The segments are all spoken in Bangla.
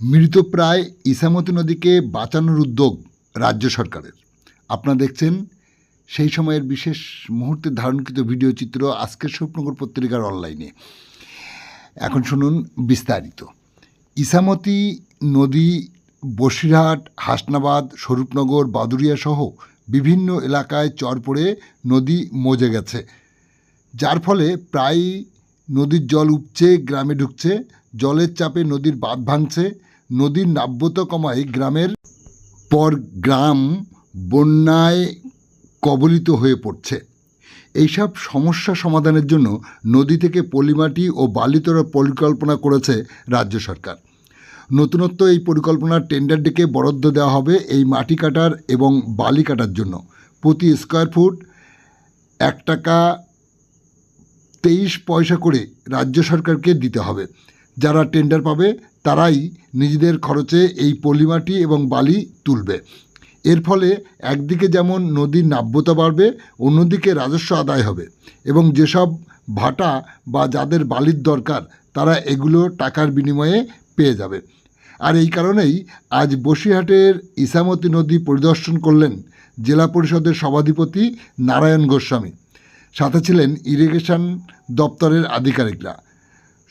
মৃতপ্রায় ইসামতি নদীকে বাঁচানোর উদ্যোগ রাজ্য সরকারের। আপনারা দেখছেন সেই সময়ের বিশেষ মুহূর্তে ধারণকৃত ভিডিও চিত্র আজকের স্বপ্নগর পত্রিকার অনলাইনে। এখন শুনুন বিস্তারিত। ইসামতি নদী, বসিরহাট, হাসনাবাদ, স্বরূপনগর, বাদুরিয়া সহ বিভিন্ন এলাকায় চর পড়ে নদী মজে গেছে। যার ফলে প্রায় নদীর জল উপচে, গ্রামে ঢুকছে, জলের চাপে নদীর বাঁধ ভাঙছে, নদীর নাব্যতা কমায় গ্রামের পর গ্রাম বন্যায় কবলিত হয়ে পড়ছে। এইসব সমস্যা সমাধানের জন্য নদী থেকে পলিমাটি ও বালি পরিকল্পনা করেছে রাজ্য সরকার। নতুনত্ব এই পরিকল্পনার টেন্ডার ডেকে বরাদ্দ দেওয়া হবে এই মাটি কাটার এবং বালি কাটার জন্য। প্রতি স্কোয়ার ফুট এক টাকা তেইশ পয়সা করে রাজ্য সরকারকে দিতে হবে। যারা টেন্ডার পাবে, তারাই নিজেদের খরচে এই পলিমাটি এবং বালি তুলবে। এর ফলে একদিকে যেমন নদীর নাব্যতা বাড়বে, অন্যদিকে রাজস্ব আদায় হবে এবং যেসব ভাটা বা যাদের বালির দরকার, তারা এগুলো টাকার বিনিময়ে পেয়ে যাবে। আর এই কারণেই আজ বসিরহাটের ইসামতি নদী পরিদর্শন করলেন জেলা পরিষদের সভাধিপতি নারায়ণ গোস্বামী। সাথে ছিলেন ইরিগেশন দপ্তরের আধিকারিকরা।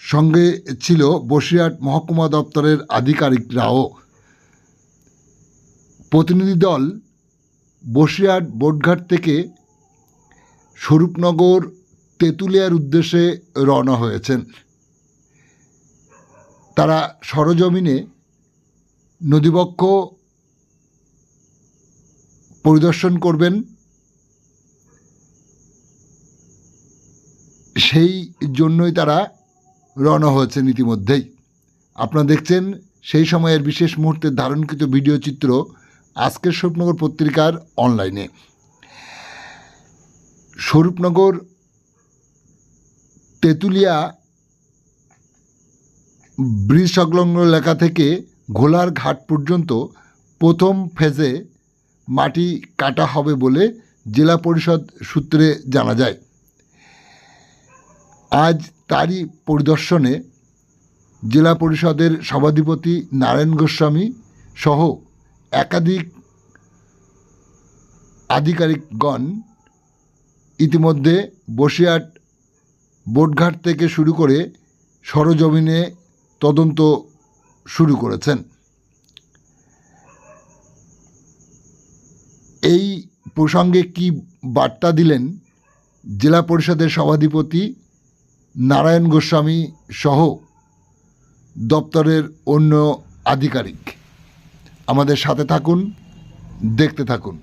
সঙ্গে ছিল বসিরহাট মহকুমা দপ্তরের আধিকারিকরাও। প্রতিনিধি দল বসিরহাট বোটঘাট থেকে স্বরূপনগর তেঁতুলিয়ার উদ্দেশ্যে রওনা হয়েছেন। তারা সরজমিনে নদীবক্ষ পরিদর্শন করবেন। সেই জন্যই তারা রওনা হয়েছেন ইতিমধ্যেই। আপনারা দেখছেন সেই সময়ের বিশেষ মুহূর্তের ধারণকৃত ভিডিও চিত্র আজকের স্বরূপনগর পত্রিকার অনলাইনে। স্বরূপনগর তেঁতুলিয়া ব্রিজ সংলগ্ন এলাকা থেকে ঘোলার ঘাট পর্যন্ত প্রথম ফেজে মাটি কাটা হবে বলে জেলা পরিষদ সূত্রে জানা যায়। আজ তারই পরিদর্শনে জেলা পরিষদের সভাধিপতি নারায়ণ গোস্বামী সহ একাধিক আধিকারিকগণ ইতিমধ্যে বসিরহাট বোটঘাট থেকে শুরু করে সরজমিনে তদন্ত শুরু করেছেন। এই প্রসঙ্গে কি বার্তা দিলেন জেলা পরিষদের সভাধিপতি নারায়ণ গোস্বামী সহ দপ্তরের অন্য আধিকারিক। আমাদের সাথে থাকুন, দেখতে থাকুন।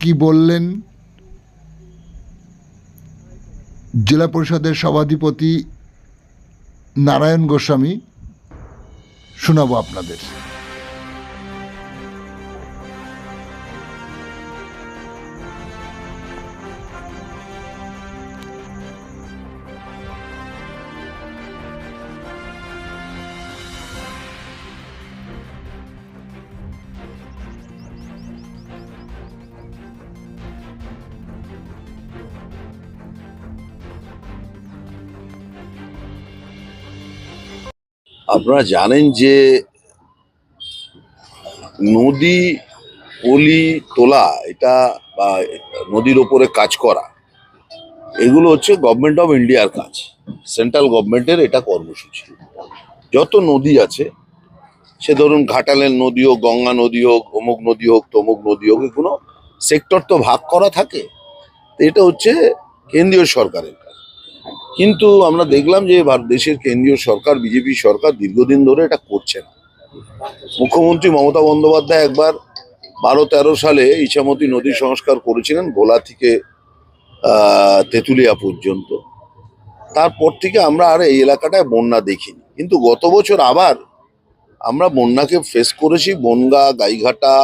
কি বললেন? জেলা পরিষদের সভাধিপতি নারায়ণ গোস্বামী, শোনাবো আপনাদের। আপনারা জানেন যে নদী, পলি, তোলা, এটা বা নদীর ওপরে কাজ করা, এগুলো হচ্ছে গভর্নমেন্ট অফ ইন্ডিয়ার কাজ। সেন্ট্রাল গভর্নমেন্টের এটা কর্মসূচি। যত নদী আছে, সে ধরুন ঘাটালের নদী হোক, গঙ্গা নদী হোক, অমুক নদী হোক, তমুক নদী হোক, এগুলো সেক্টর তো ভাগ করা থাকে। এটা হচ্ছে কেন্দ্রীয় সরকারের। কিন্তু আমরা দেখলাম যে ভারত দেশের কেন্দ্রীয় সরকার, বিজেপি সরকার দীর্ঘদিন ধরে এটা করছে না। মুখ্যমন্ত্রী মমতা বন্দ্যোপাধ্যায় একবার বারো তেরো সালে ইছামতি নদী সংস্কার করেছিলেন ভোলা থেকে তেঁতুলিয়া পর্যন্ত। তারপর থেকে আমরা আর এই এলাকাটায় বন্যা দেখিনি। কিন্তু গত বছর আবার আমরা বন্যাকে ফেস করেছি, বনগা, গাইঘাটা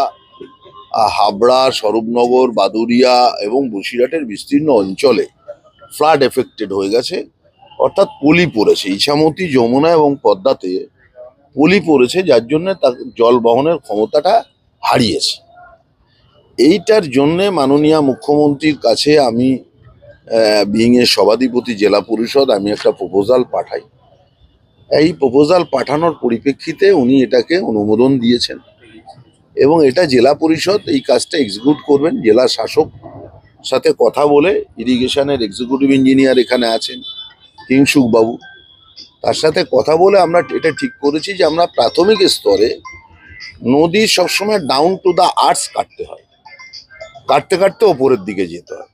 হাবড়া, স্বরূপনগর বাদুরিয়া এবং বসিরহাটের বিস্তীর্ণ অঞ্চলে। ফ্লাড এফেক্টেড হয়ে গেছে, অর্থাৎ পলি পড়েছে, ইছামতি, যমুনা এবং পদ্মাতে পলি পড়েছে, যার জন্য তার জল বহনের ক্ষমতাটা হারিয়েছে। এইটার জন্যে মাননীয় মুখ্যমন্ত্রীর কাছে আমি বিং এর সভাধিপতি, জেলা পরিষদ, আমি একটা প্রপোজাল পাঠাই। এই প্রপোজাল পাঠানোর পরিপ্রেক্ষিতে উনি এটাকে অনুমোদন দিয়েছেন এবং এটা জেলা পরিষদ এই কাজটা এক্সিকিউট করবেন, জেলা শাসক সাথে কথা বলে ইরিগেশনের এক্সিকিউটিভ ইঞ্জিনিয়ার এখানে আছেন বাবু। তার সাথে কথা বলে আমরা এটা ঠিক করেছি যে আমরা প্রাথমিক স্তরে নদী সবসময় ডাউন টু দ্য আর্টস কাটতে হয়। কাটতে কাটতে ওপরের দিকে যেতে হয়।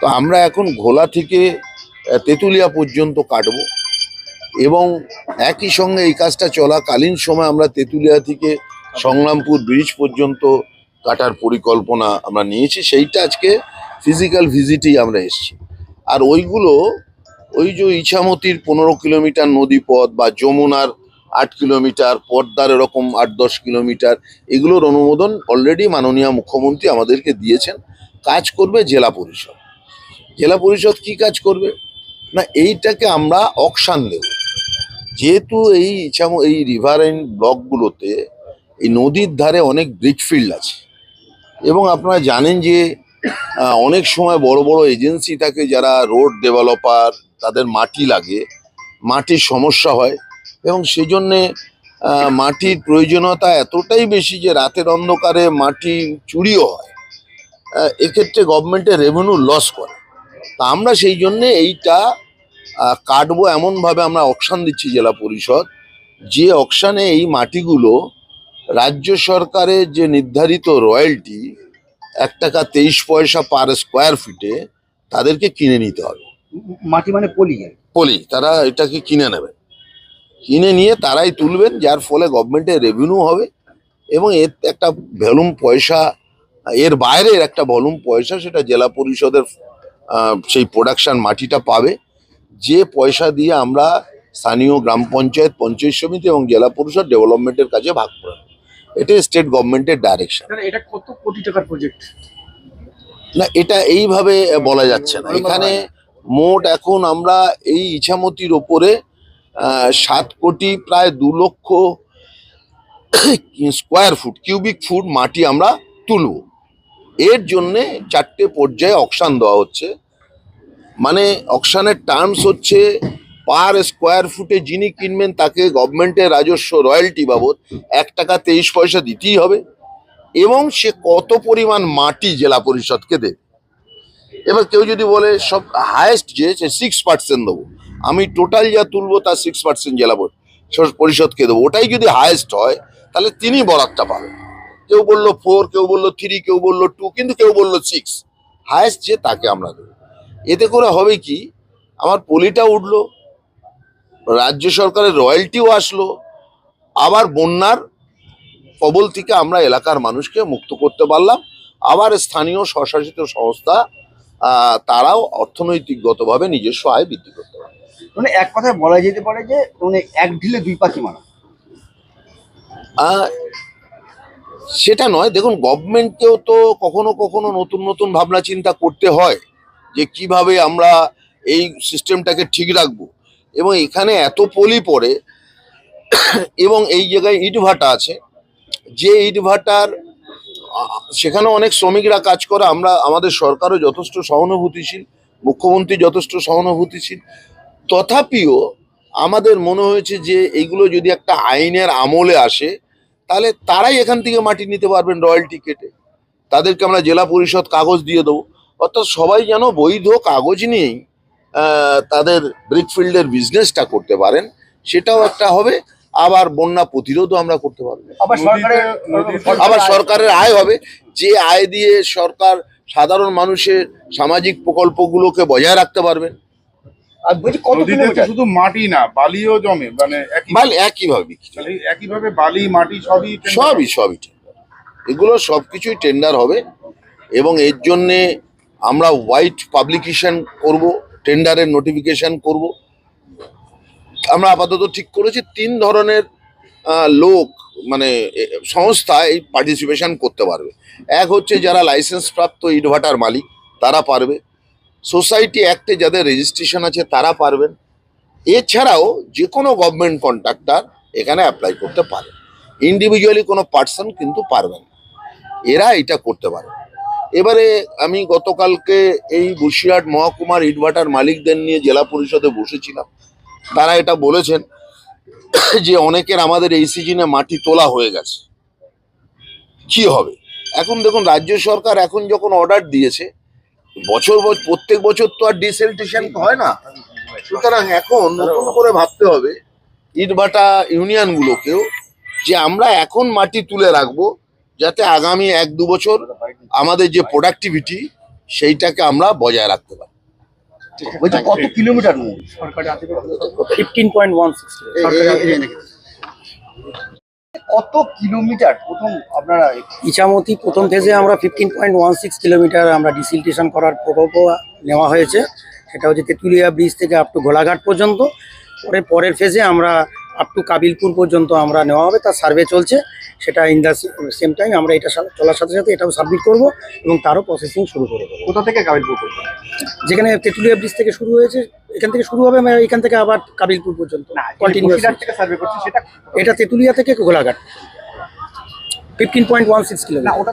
তো আমরা এখন ঘোলা থেকে তেঁতুলিয়া পর্যন্ত কাটব এবং একই সঙ্গে এই কাজটা চলাকালীন সময় আমরা তেঁতুলিয়া থেকে সংগ্রামপুর ব্রিজ পর্যন্ত কাটার পরিকল্পনা আমরা নিয়েছি। সেইটা আজকে ফিজিক্যাল ভিজিটেই আমরা এসেছি। আর ওইগুলো, ওই যে ইছামতির পনেরো কিলোমিটার নদী পথ বা যমুনার আট কিলোমিটার, পদ্মার এরকম আট দশ কিলোমিটার, এগুলোর অনুমোদন অলরেডি মাননীয় মুখ্যমন্ত্রী আমাদেরকে দিয়েছেন। কাজ করবে জেলা পরিষদ। জেলা পরিষদ কি কাজ করবে? না, এইটাকে আমরা অকশান দেব যেহেতু এই ইছাম, এই রিভারাইন ব্লকগুলোতে এই নদীর ধারে অনেক ব্রিকফিল্ড আছে। এবং আপনারা জানেন যে অনেক সময় বড় বড় এজেন্সি থাকে যারা রোড ডেভেলপার, তাদের মাটি লাগে, মাটির সমস্যা হয় এবং সেজন্যে মাটির প্রয়োজনীয়তা এতটাই বেশি যে রাতের অন্ধকারে মাটি চুরিও হয়। এক্ষেত্রে গভর্নমেন্টের রেভিনিউ লস করে। তা আমরা সেই জন্যে এইটা কাটবো এমনভাবে আমরা অকশান দিচ্ছি জেলা পরিষদ, যে অকশানে এই মাটিগুলো রাজ্য সরকারের যে নির্ধারিত রয়্যালটি এক টাকা তেইশ পয়সা পার স্কোয়ার ফিটে তাদেরকে কিনে নিতে হবে। মাটি মানে পলি পলি তারা এটাকে কিনে নেবেন কিনে নিয়ে তারাই তুলবেন যার ফলে গভর্নমেন্টের রেভিনিউ হবে এবং এর একটা ভ্যালুম পয়সা এর বাইরের একটা ভলুম পয়সা সেটা জেলা পরিষদের সেই প্রোডাকশান মাটিটা পাবে। যে পয়সা দিয়ে আমরা স্থানীয় গ্রাম পঞ্চায়েত পঞ্চায়েত সমিতি এবং জেলা পরিষদ ডেভেলপমেন্টের কাজে ভাগ করে নেব। এটা স্টেট গভর্নমেন্টের ডাইরেকশন এটা কত কোটি টাকার প্রজেক্ট না এটা এইভাবে বলা যাচ্ছে না। এখানে মোট এখন আমরা এই ইছামতির ওপরে সাত কোটি প্রায় দু লক্ষ স্কোয়ার ফুট কিউবিক ফুট মাটি আমরা তুলব। এর জন্যে চারটে পর্যায়ে অকশান দেওয়া হচ্ছে। মানে অকশানের টার্মস হচ্ছে পার স্কোয়ার ফুটে যিনি কিনবেন, তাকে গভর্নমেন্টের রাজস্ব রয়্যালটি বাবদ এক টাকা তেইশ পয়সা দিতেই হবে। এবং সে কত পরিমাণ মাটি জেলা পরিষদকে দেবে। এবার কেউ যদি বলে, সব হায়েস্ট যে, সে সিক্স পার্সেন্ট দেবো। আমি টোটাল যা তুলবো, তার সিক্স পার্সেন্ট জেলা পরি- পরিষদকে দেবো। ওটাই যদি হায়েস্ট হয়, তাহলে তিনি বরাদটা পাবেন। কেউ বলল ফোর কেউ বলল থ্রি কেউ বলল টু কিন্তু কেউ বলল সিক্স হায়েস্ট যে, তাকে আমরা দেবো। এতে করে হবে কি, আমার পলিটা উঠল রাজ্য সরকারের রয়্যালটিও আসলো আবার বন্যার কবল থেকে আমরা এলাকার মানুষকে মুক্ত করতে পারলাম আবার স্থানীয় স্বশাসিত সংস্থা তারাও অর্থনৈতিকগতভাবে নিজস্ব আয় বৃদ্ধি করতে পারে মানে এক কথায় বলা যেতে পারে যে মানে এক ঢিলে দুই পাখি মারা। সেটা নয় দেখুন গভর্নমেন্টকেও তো কখনো কখনো নতুন নতুন ভাবনা চিন্তা করতে হয় যে কীভাবে আমরা এই সিস্টেমটাকে ঠিক রাখব। এবং এখানে এত পলি পড়ে, এবং এই জায়গায় ইটভাটা আছে। যে ইটভাটার সেখানে অনেক শ্রমিকরা কাজ করে। আমরা, আমাদের সরকারও যথেষ্ট সহানুভূতিশীল, মুখ্যমন্ত্রী যথেষ্ট সহানুভূতিশীল। তথাপিও আমাদের মনে হয়েছে যে এইগুলো যদি একটা আইনের আমলে আসে, তাহলে তারাই এখান থেকে মাটি নিতে পারবেন রয়্যালটি কেটে তাদেরকে আমরা জেলা পরিষদ কাগজ দিয়ে দেবো। অর্থাৎ সবাই যেন বৈধ কাগজ নিয়েই তাদের ব্রিকফিল্ডের বিজনেসটা করতে পারেন সেটাও একটা হবে। আবার বন্যা প্রতিরোধও আমরা করতে পারব। আবার সরকারের আবার সরকারের আয় হবে। যে আয় দিয়ে সরকার সাধারণ মানুষের সামাজিক প্রকল্পগুলোকে বজায় রাখতে পারবেন শুধু মাটি না বালিও জমে মানে একইভাবে। মানে একইভাবে বালি মাটি সবই সবই সবই এগুলো সব কিছুই টেন্ডার হবে। এবং এর জন্যে আমরা হোয়াইট পাবলিকেশন করব। টেন্ডারের নোটিফিকেশন করব। আমরা আপাতত ঠিক করেছি, তিন ধরনের লোক মানে সংস্থা এই পার্টিসিপেশন করতে পারবে। এক হচ্ছে যারা লাইসেন্স প্রাপ্ত ইটভাটার মালিক, তারা পারবে। সোসাইটি অ্যাক্টে যাদের রেজিস্ট্রেশন আছে, তারা পারবেন। এছাড়াও যে কোনো গভর্নমেন্ট কন্ট্রাক্টর এখানে অ্যাপ্লাই করতে পারে। ইন্ডিভিজুয়ালি কোনো পার্সন কিন্তু পারবে না এরা এটা করতে পারে। এবারে আমি গতকালকে এই বসিরহাট মহকুমার ইটভাটার মালিকদের নিয়ে জেলা পরিষদে বসেছিলাম। তারা এটা বলেছেন যে অনেকের আমাদের এই সিজনে মাটি তোলা হয়ে গেছে। কি হবে? এখন দেখুন, রাজ্য সরকার এখন যখন অর্ডার দিয়েছে, বছর বছর প্রত্যেক বছর তো আর ডিসেলটেশন হয় না। সুতরাং এখন নতুন করে ভাবতে হবে ইটভাটা ইউনিয়নগুলোকেও, যে আমরা এখন মাটি তুলে রাখব যাতে আগামী এক দু বছর আমাদের যে প্রোডাক্টিভিটি সেইটাকে আমরা বজায় রাখতে পারি। কত কিলোমিটার ফিফটিন পয়েন্ট ওয়ান কত কিলোমিটার? প্রথম আপনারা ইছামতি প্রথম ফেজে আমরা fifteen point one six kilometre আমরা ডিসিলটেশন করার প্রকল্প নেওয়া হয়েছে। সেটা হচ্ছে তেঁতুলিয়া ব্রিজ থেকে আপ টু গোলাঘাট পর্যন্ত। পরে পরের ফেজে আমরা আপ টু কাবিলপুর পর্যন্ত আমরা নেওয়া হবে। তার সার্ভে চলছে। সেটা ইন দ্য সেম টাইম আমরা এটা চলার সাথে সাথে এটাও সাবমিট করব এবং তারও প্রসেসিং শুরু করে দেবো। কোথা থেকে কাবিলপুর পর্যন্ত? যেখানে তেঁতুলিয়া ব্রিজ থেকে শুরু হয়েছে এখান থেকে শুরু হবে আমরা এখান থেকে আবার কাবিলপুর পর্যন্ত। কন্টিনিউয়াস থেকে সার্ভে করছে সেটা এটা তেঁতুলিয়া থেকে Golaghat. Fifteen point one six kilometre